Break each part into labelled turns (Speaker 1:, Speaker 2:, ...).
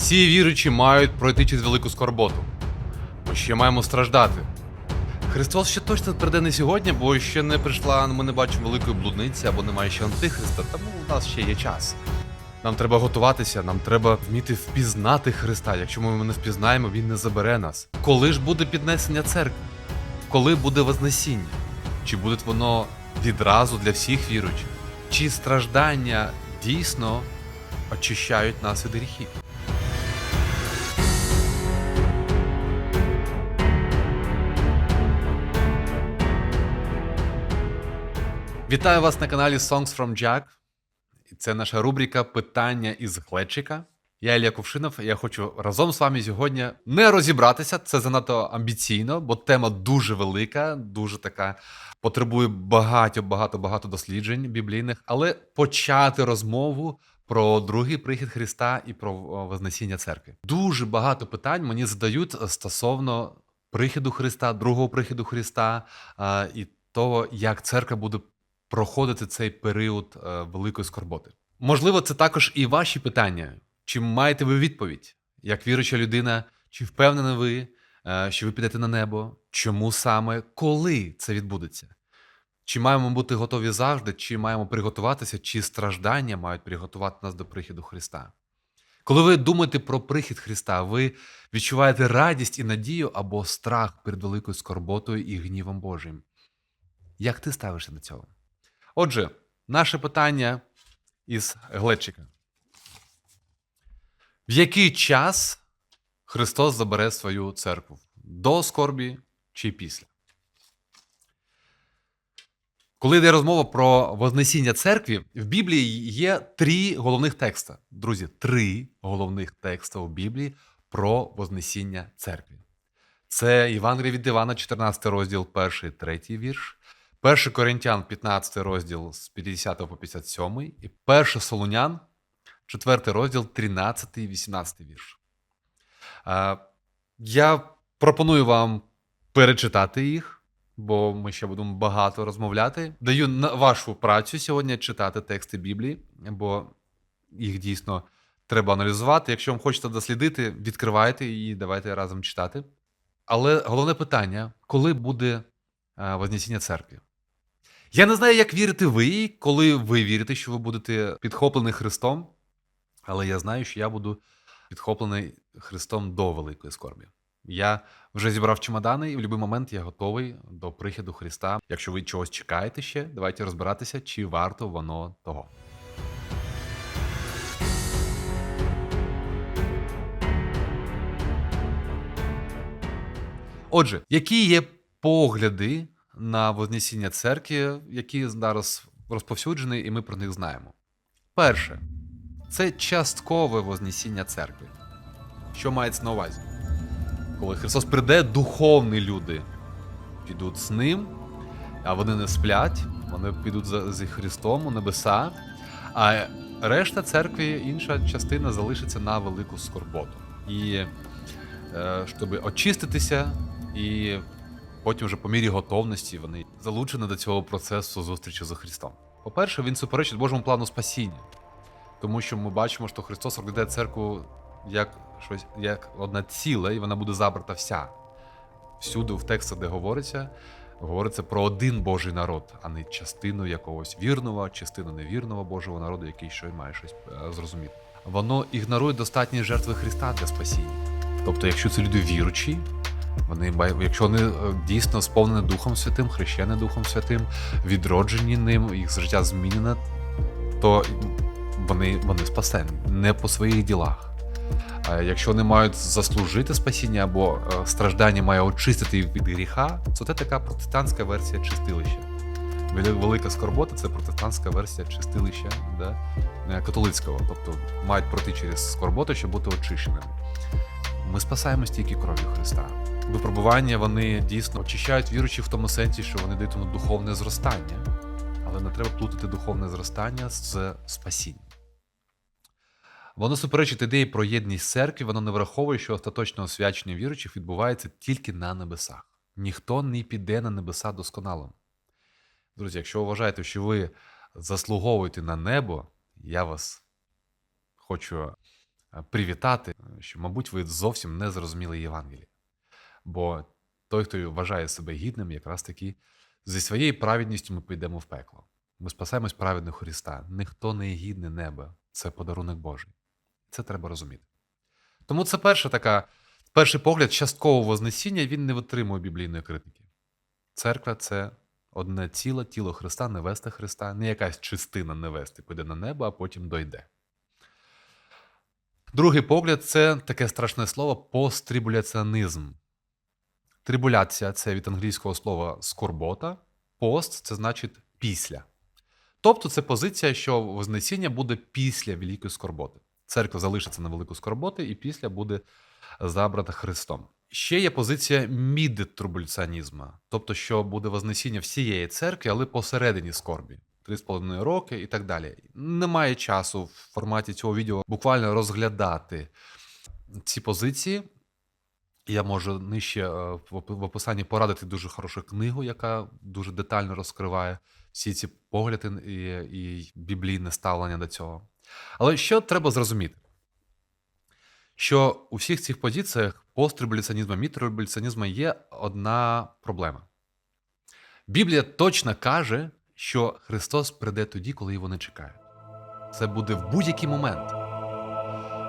Speaker 1: Всі віруючі мають пройти через велику скорботу. Ми ще маємо страждати. Христос ще точно прийде не сьогодні, бо ще не прийшла, ми не бачимо великої блудниці або немає ще антихриста, тому у нас ще є час. Нам треба готуватися, нам треба вміти впізнати Христа. Якщо ми його не впізнаємо, Він не забере нас. Коли ж буде піднесення церкви? Коли буде Вознесіння? Чи буде воно відразу для всіх віруючих? Чи страждання дійсно очищають нас від гріхів? Вітаю вас на каналі Songs from Jack. Це наша рубрика Питання із глечика. Я Ілля Кувшинов. і Я хочу разом з вами сьогодні не розібратися. Це занадто амбіційно, бо тема дуже велика, дуже така потребує багато, багато, багато досліджень біблійних, але почати розмову про другий прихід Христа і про Вознесіння церкви. Дуже багато питань мені задають стосовно прихіду Христа, другого прихіду Христа і того, як церква буде проходити цей період е, великої скорботи. Можливо, це також і ваші питання. Чи маєте ви відповідь, як віруюча людина, чи впевнені ви, е, що ви підете на небо? Чому саме, коли це відбудеться? Чи маємо бути готові завжди, чи маємо приготуватися, чи страждання мають приготувати нас до прихіду Христа? Коли ви думаєте про прихід Христа, ви відчуваєте радість і надію або страх перед великою скорботою і гнівом Божим. Як ти ставишся до цього? Отже, наше питання із Глечика. В який час Христос забере свою церкву? До скорбі чи після? Коли йде розмова про Вознесіння церкві, в Біблії є три головних текста. Друзі, три головних текста у Біблії про Вознесіння церкві. Це Євангеліє від Івана, 14 розділ, 1, 3 вірш, 1 Коринтян, 15 розділ з 50 по 57, і 1 Солунян, 4 розділ, 13, 18 вірш. Я пропоную вам перечитати їх, бо ми ще будемо багато розмовляти. Даю вашу працю сьогодні читати тексти Біблії, бо їх дійсно треба аналізувати. Якщо вам хочете дослідити, відкривайте і давайте разом читати. Але головне питання: коли буде Вознесіння церкви? Я не знаю, як вірите ви, коли ви вірите, що ви будете підхоплені Христом, але я знаю, що я буду підхоплений Христом до великої скорбі. Я вже зібрав чемодани, і в будь-який момент я готовий до приходу Христа. Якщо ви чогось чекаєте ще, давайте розбиратися, чи варто воно того. Отже, які є погляди на Вознесіння церкви, які зараз розповсюджені, і ми про них знаємо. Перше, це часткове Вознесіння церкви. Що мається на увазі? Коли Христос прийде, духовні люди підуть з ним, а вони не сплять, вони підуть за, Христом у небеса, а решта церкви, інша частина залишиться на велику скорботу. І е, щоб очиститися, і потім вже по мірі готовності вони залучені до цього процесу зустрічі з Христом. По-перше, він суперечить Божому плану спасіння, тому що ми бачимо, що Христос розглядає церкву як щось як одне ціле, і вона буде забрата вся. Всюди в текстах, де говориться, говориться про один Божий народ, а не частину якогось вірного, частину невірного Божого народу, який ще має щось е, зрозуміти. Воно ігнорує достатні жертви Христа для спасіння. Тобто, якщо це люди віручі, вони якщо вони е, дійсно сповнені Духом Святим, хрещені Духом Святим, відроджені ним, їх життя змінене, то вони, вони спасені не по своїх ділах. Якщо вони мають заслужити спасіння або е, страждання має очистити від гріха, то це така протестантська версія чистилища. Велика скорбота це протестантська версія чистилища да, е, католицького. Тобто мають пройти через скорботу, щоб бути очищеними. Ми спасаємось тільки кров'ю Христа. Випробування вони дійсно очищають віруючих в тому сенсі, що вони дають духовне зростання, але не треба плутати духовне зростання з спасінням. Воно суперечить ідеї про єдність церкви, воно не враховує, що остаточне освячення віруючих відбувається тільки на небесах. Ніхто не піде на небеса досконалим. Друзі, якщо ви вважаєте, що ви заслуговуєте на небо, я вас хочу привітати, що, мабуть, ви зовсім не зрозуміли Євангеліє. Бо той, хто вважає себе гідним, якраз таки зі своєю праведністю ми підемо в пекло. Ми спасаємось праведних Христа. Ніхто не гідний неба. Це подарунок Божий. Це треба розуміти. Тому це перша така, перший погляд часткового вознесіння, він не витримує біблійної критики. Церква це одне ціле, тіло Христа, невеста Христа, не якась частина невести піде на небо, а потім дойде. Другий погляд це таке страшне слово пострибуляціонизм. Трибуляція це від англійського слова скорбота, пост це значить після. Тобто це позиція, що Вознесіння буде після великої скорботи. Церква залишиться на велику скорботи і після буде забрата Христом. Ще є позиція мідтрубуляціонізму, тобто, що буде Вознесіння всієї церкви, але посередині скорбі. Три з половиною роки і так далі. Немає часу в форматі цього відео буквально розглядати ці позиції. Я можу нижче е, в описанні порадити дуже хорошу книгу, яка дуже детально розкриває всі ці погляди і, і біблійне ставлення до цього. Але що треба зрозуміти? Що у всіх цих позиціях пострибуляціонізму, мітрибуляціонізму є одна проблема. Біблія точно каже, що Христос прийде тоді, коли його не чекають. Це буде в будь-який момент.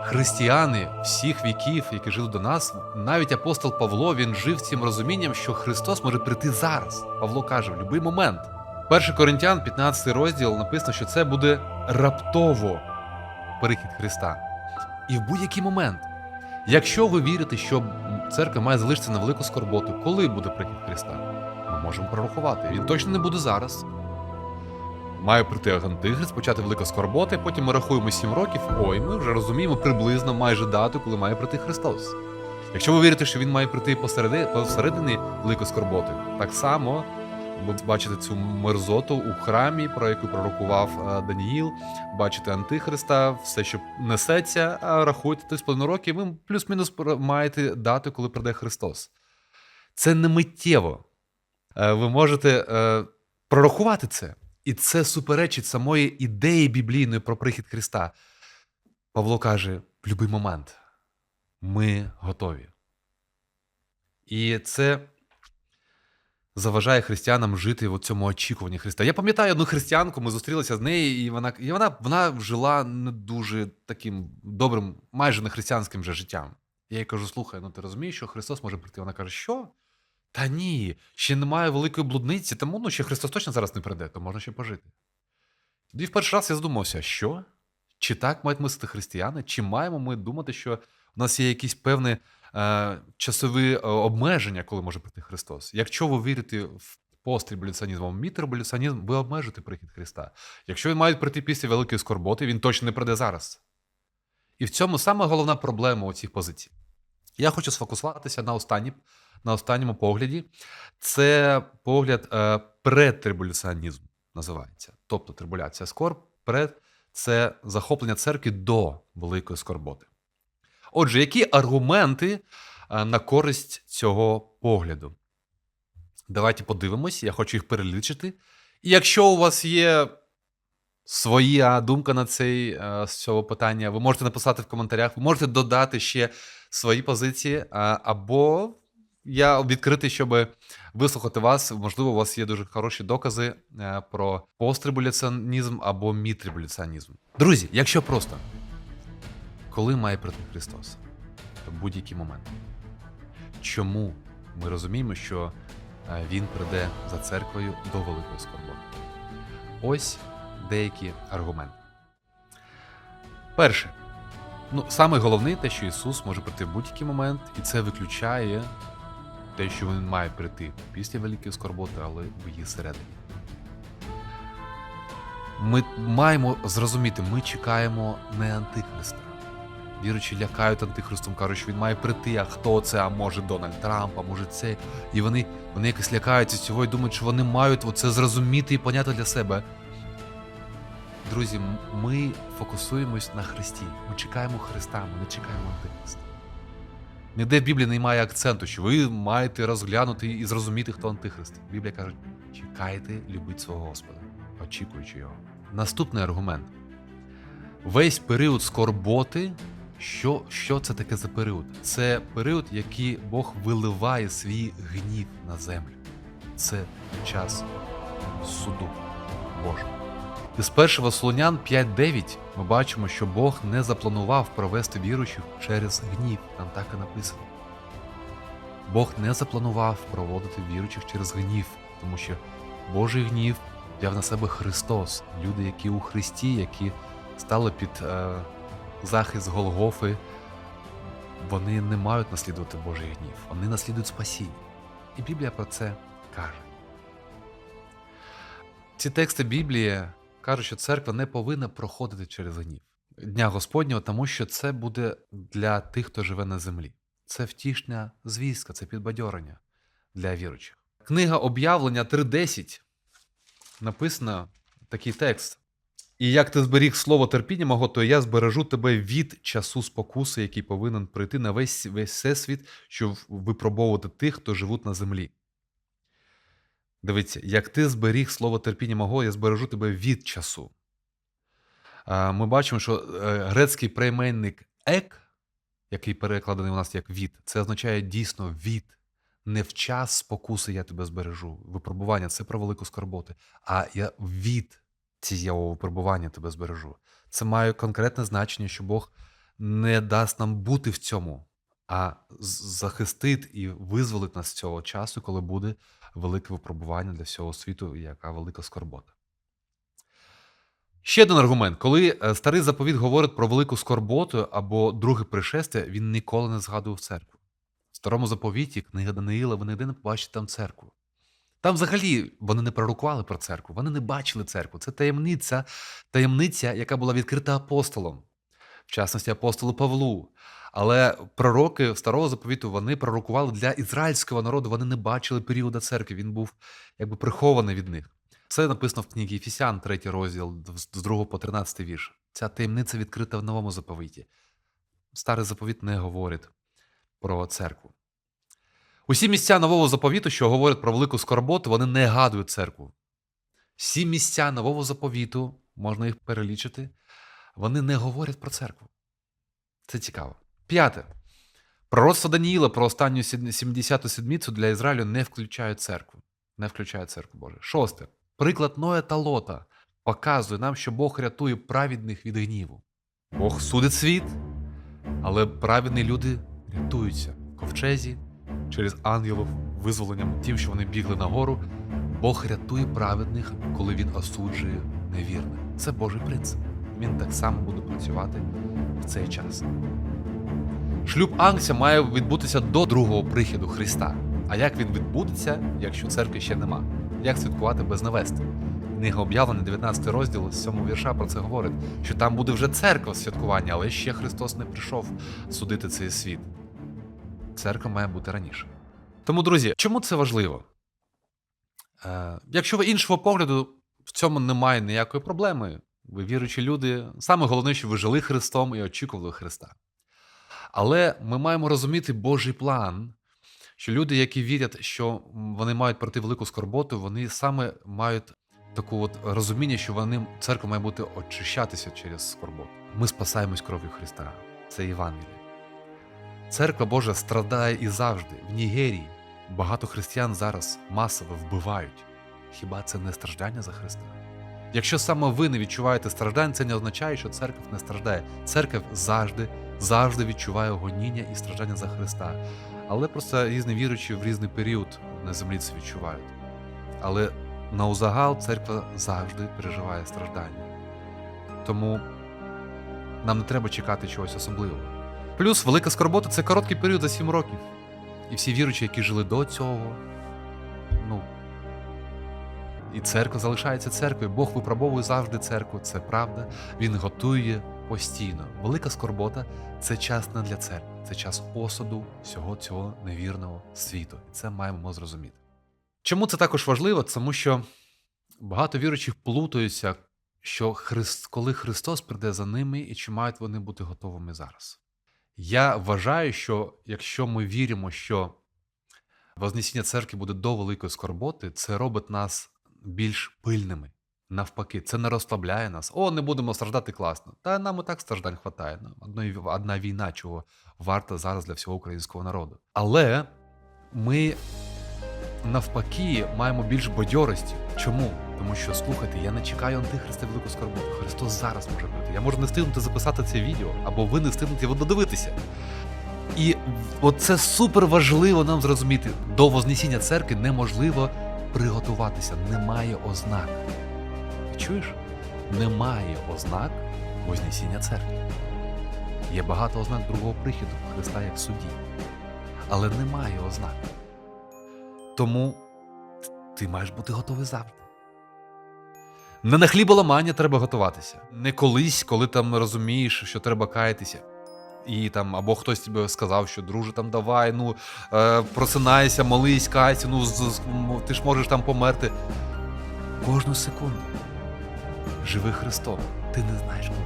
Speaker 1: Християни всіх віків, які жили до нас, навіть апостол Павло, він жив цим розумінням, що Христос може прийти зараз. Павло каже, в будь-який момент. 1 Коринтян, 15 розділ, написано, що це буде раптово перехід Христа. І в будь-який момент. Якщо ви вірите, що церква має залишитися на велику скорботу, коли буде прихід Христа, ми можемо прорахувати. Він точно не буде зараз. Має прийти Антихрист, почати велика скорбота, потім ми рахуємо 7 років. Ой, ми вже розуміємо приблизно майже дату, коли має прийти Христос. Якщо ви вірите, що він має прийти посереди, посередині великої скорботи, так само бачите цю мерзоту у храмі, про яку пророкував е, Даніїл, бачите Антихриста, все, що несеться, а рахуйте 3,5 роки, ви плюс-мінус маєте дату, коли прийде Христос. Це не миттєво. Е, Ви можете е, прорахувати це. І це суперечить самої ідеї біблійної про прихід Христа. Павло каже: в будь-який момент ми готові. І це заважає християнам жити в цьому очікуванні Христа. Я пам'ятаю одну християнку, ми зустрілися з нею, і вона, і вона, вона жила не дуже таким добрим, майже не християнським же життям. Я їй кажу: слухай, ну ти розумієш, що Христос може прийти? Вона каже, що? Та ні, ще немає великої блудниці, тому ну, ще Христос точно зараз не прийде, то можна ще пожити. Тоді в перший раз я задумався, що? Чи так мають мислити християни? Чи маємо ми думати, що у нас є якісь певні е, часові е, обмеження, коли може прийти Христос? Якщо ви вірите в пострибуляціонізм, в мітрибуляціонізм, ви обмежите прихід Христа. Якщо він має прийти після великої скорботи, він точно не прийде зараз. І в цьому саме головна проблема у цих позицій. Я хочу сфокусуватися на, останні, на останньому погляді. Це погляд е, претрибуляціонізм називається. Тобто трибуляція скорб, пред це захоплення церкви до великої скорботи. Отже, які аргументи е, на користь цього погляду? Давайте подивимось, я хочу їх перелічити. І якщо у вас є своя думка на цей, е, з цього питання, ви можете написати в коментарях, ви можете додати ще свої позиції, або я відкритий, щоб вислухати вас. Можливо, у вас є дуже хороші докази е, про пострибуляціонізм або мітрибуляціонізм. Друзі, якщо просто, коли має прийти Христос? В будь-який момент. Чому ми розуміємо, що е, Він прийде за церквою до великої скорботи? Ось деякі аргументи. Перше. Ну, саме головне те, що Ісус може прийти в будь-який момент, і це виключає те, що Він має прийти після великої скорботи, але в її середині. Ми маємо зрозуміти, ми чекаємо не Антихриста. Віручі лякають Антихристом, кажуть, що він має прийти, а хто це, а може Дональд Трамп, а може це. І вони, вони якось лякаються цього і думають, що вони мають оце зрозуміти і поняти для себе. Друзі, ми фокусуємось на Христі. Ми чекаємо Христа, ми не чекаємо Антихриста. Ніде в Біблії немає акценту, що ви маєте розглянути і зрозуміти, хто антихрист. Біблія каже: чекайте, любіть свого Господа, очікуючи його. Наступний аргумент: весь період скорботи Що, що це таке за період? Це період, який Бог виливає свій гнів на землю. Це час суду Божого. Із першого Солонян 5.9 ми бачимо, що Бог не запланував провести віруючих через гнів. Там так і написано. Бог не запланував проводити віруючих через гнів, тому що Божий гнів взяв на себе Христос, люди, які у Христі, які стали під е, захист Голгофи, вони не мають наслідувати Божий гнів, вони наслідують спасіння. І Біблія про це каже. Ці тексти Біблії кажуть, що церква не повинна проходити через гнів Дня Господнього, тому що це буде для тих, хто живе на землі. Це втішня звістка, це підбадьорення для віруючих. Книга об'явлення 3.10 написано такий текст. І як ти зберіг слово терпіння мого, то я збережу тебе від часу спокуси, який повинен прийти на весь весь всесвіт, щоб випробовувати тих, хто живуть на землі. Дивіться, як ти зберіг слово терпіння мого, я збережу тебе від часу. Ми бачимо, що е, грецький прийменник ек, який перекладений у нас як від, це означає дійсно від. Не в час спокуси я тебе збережу. Випробування це про велику скорботу, а я від цього випробування тебе збережу. Це має конкретне значення, що Бог не дасть нам бути в цьому, а захистить і визволить нас з цього часу, коли буде велике випробування для всього світу, яка велика скорбота. Ще один аргумент: коли е, старий заповіт говорить про велику скорботу або друге пришестя, він ніколи не згадував церкву. В старому заповіті, книга Даниїла, ви ніде не побачите там церкву. Там взагалі вони не пророкували про церкву, вони не бачили церкву. Це таємниця, таємниця, яка була відкрита апостолом, в частності апостолу Павлу. Але пророки старого заповіту вони пророкували для ізраїльського народу. Вони не бачили періоду церкви. Він був якби прихований від них. Це написано в книгі Ефесян, 3 розділ, з 2 по 13 вірш. Ця таємниця відкрита в новому заповіті. Старий заповіт не говорить про церкву. Усі місця нового заповіту, що говорять про велику скорботу, вони не гадують церкву. Всі місця нового заповіту, можна їх перелічити, вони не говорять про церкву. Це цікаво. П'яте. Пророцтво Даніїла про останню 70-ту седмицю для Ізраїлю не включає церкву. Не включає церкву Боже. Шосте. Приклад Ноя та Лота показує нам, що Бог рятує праведних від гніву. Бог судить світ, але праведні люди рятуються в ковчезі через ангелів визволенням тим, що вони бігли нагору. Бог рятує праведних, коли він осуджує невірних. Це Божий принцип. Він так само буде працювати в цей час. Шлюб Ангся має відбутися до другого прихіду Христа. А як він відбудеться, якщо церкви ще нема? Як святкувати без невести? Книга об'явлення, 19 розділ 7 вірша про це говорить, що там буде вже церква святкування, але ще Христос не прийшов судити цей світ. Церква має бути раніше. Тому, друзі, чому це важливо? Е, якщо ви іншого погляду, в цьому немає ніякої проблеми. Ви віруючі люди. Саме головне, що ви жили Христом і очікували Христа. Але ми маємо розуміти Божий план, що люди, які вірять, що вони мають пройти велику скорботу, вони саме мають таку от розуміння, що вони церква має бути очищатися через скорботу. Ми спасаємось кров'ю Христа. Це Євангеліє. Церква Божа страдає і завжди. В Нігерії багато християн зараз масово вбивають. Хіба це не страждання за Христа? Якщо саме ви не відчуваєте страждань, це не означає, що церква не страждає. Церква завжди, завжди відчуває гоніння і страждання за Христа. Але просто різні віруючі в різний період на землі це відчувають. Але на узагал церква завжди переживає страждання. Тому нам не треба чекати чогось особливого. Плюс велика скорбота це короткий період за 7 років. І всі віруючі, які жили до цього, ну. І церква залишається церквою. Бог випробовує завжди церкву, це правда. Він готує постійно. Велика скорбота це час не для церкви, це час осуду всього цього невірного світу. І це маємо зрозуміти. Чому це також важливо? Тому що багато віруючих плутаються, що Христ, коли Христос прийде за ними, і чи мають вони бути готовими зараз. Я вважаю, що якщо ми віримо, що Вознесіння церкви буде до великої скорботи, це робить нас більш пильними. Навпаки, це не розслабляє нас. О, не будемо страждати класно. Та нам і так страждань хватає. Одна війна, чого варта зараз для всього українського народу. Але ми навпаки маємо більш бадьорості. Чому? Тому що слухайте, я не чекаю антихриста велику скорботу. Христос зараз може бути. Я можу не встигнути записати це відео, або ви не встигнете його додивитися. І от це супер важливо нам зрозуміти. До Вознесіння церкви неможливо приготуватися, немає ознак. Чуєш? Немає ознак Вознесіння церкви. Є багато ознак другого прихіду Христа як судді. Але немає ознак. Тому ти маєш бути готовий завжди. Не на хліболамання треба готуватися. Не колись, коли там розумієш, що треба каятися. І там, або хтось тобі сказав, що друже, там давай, ну е, просинайся, молись, кайся, ну з, з- ти ж можеш там померти. Кожну секунду. Живи Христом. Ти не знаєш, коли.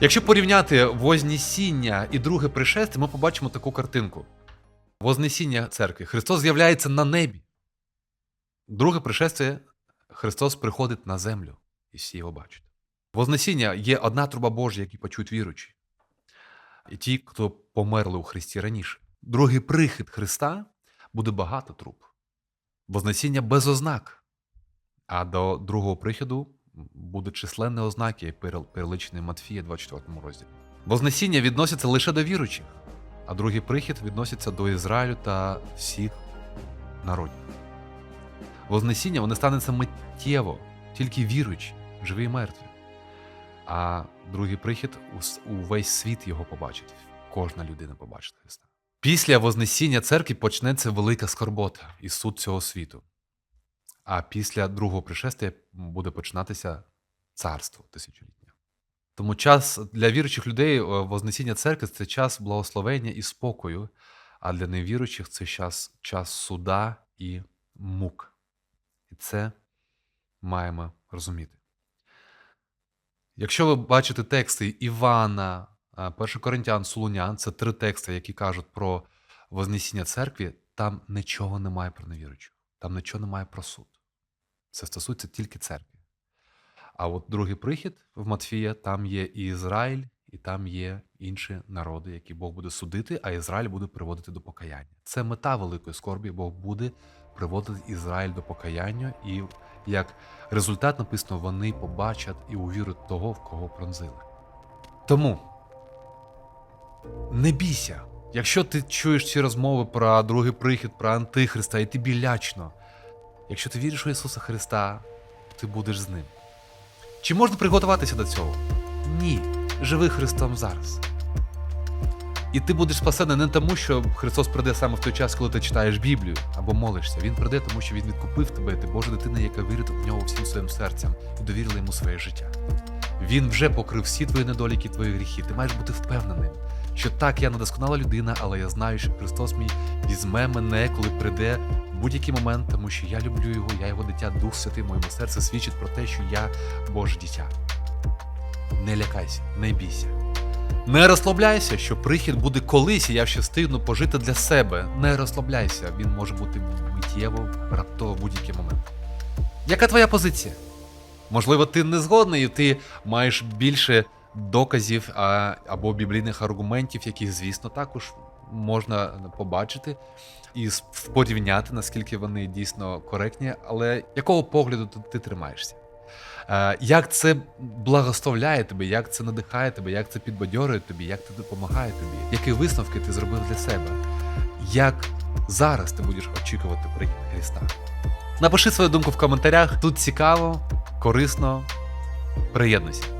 Speaker 1: Якщо порівняти Вознесіння і друге пришестя, ми побачимо таку картинку. Вознесіння церкви. Христос з'являється на небі. Друге пришестя Христос приходить на землю, і всі його бачать. Вознесіння є одна труба Божа, які почують віручі. І ті, хто померли у Христі раніше. Другий прихід Христа буде багато труб. Вознесіння без ознак. А до другого прихіду будуть численні ознаки, переличені Матфія 24 розділі. Вознесіння відноситься лише до віручих, а другий прихід відноситься до Ізраїлю та всіх народів. Вознесіння вони станеться миттєво, тільки віруючі, живі і мертві. А другий прихід увесь світ його побачить. Кожна людина побачить. Після Вознесіння церкви почнеться велика скорбота і суд цього світу. А після другого пришестя буде починатися царство тисячолітнє. Тому час для віруючих людей е, Вознесіння церкви це час благословення і спокою, а для невіруючих це час, час суда і мук. І це маємо розуміти. Якщо ви бачите тексти Івана, а, 1 Коринтян, Солунян, це три тексти, які кажуть про Вознесіння церкви, там нічого немає про невіруючих, там нічого немає про суд. Це стосується тільки церкви. А от другий прихід в Матфія, там є і Ізраїль, і там є інші народи, які Бог буде судити, а Ізраїль буде приводити до покаяння. Це мета великої скорбі. Бог буде приводити Ізраїль до покаяння, і як результат написано, вони побачать і увіруть того, в кого пронзили. Тому не бійся. Якщо ти чуєш ці розмови про другий прихід, про Антихриста, і тобі лячно, якщо ти віриш у Ісуса Христа, ти будеш з ним. Чи можна приготуватися до цього? Ні. Живи Христом зараз. І ти будеш спасений не тому, що Христос прийде саме в той час, коли ти читаєш Біблію або молишся. Він прийде, тому що Він відкупив тебе, ти Божа дитина, яка вірить в нього всім своїм серцем і довірила йому своє життя. Він вже покрив всі твої недоліки, твої гріхи. Ти маєш бути впевненим, що так, я недосконала людина, але я знаю, що Христос мій візьме мене, коли прийде в будь-який момент, тому що я люблю його, я його дитя, Дух Святий, моєму серці свідчить про те, що я Боже дитя. Не лякайся, не бійся. Не розслабляйся, що прихід буде колись, і я ще встигну пожити для себе. Не розслабляйся, він може бути миттєво, раптово в будь-який момент. Яка твоя позиція? Можливо, ти не згодний, і ти маєш більше доказів а, або біблійних аргументів, які, звісно, також можна побачити і порівняти, наскільки вони дійсно коректні, але якого погляду ти, ти тримаєшся? Е, Як це благословляє тебе, як це надихає тебе, як це підбадьорює тобі, як це допомагає тобі? Які висновки ти зробив для себе? Як зараз ти будеш очікувати прихід Христа? Напиши свою думку в коментарях. Тут цікаво, корисно. Приєднуйся.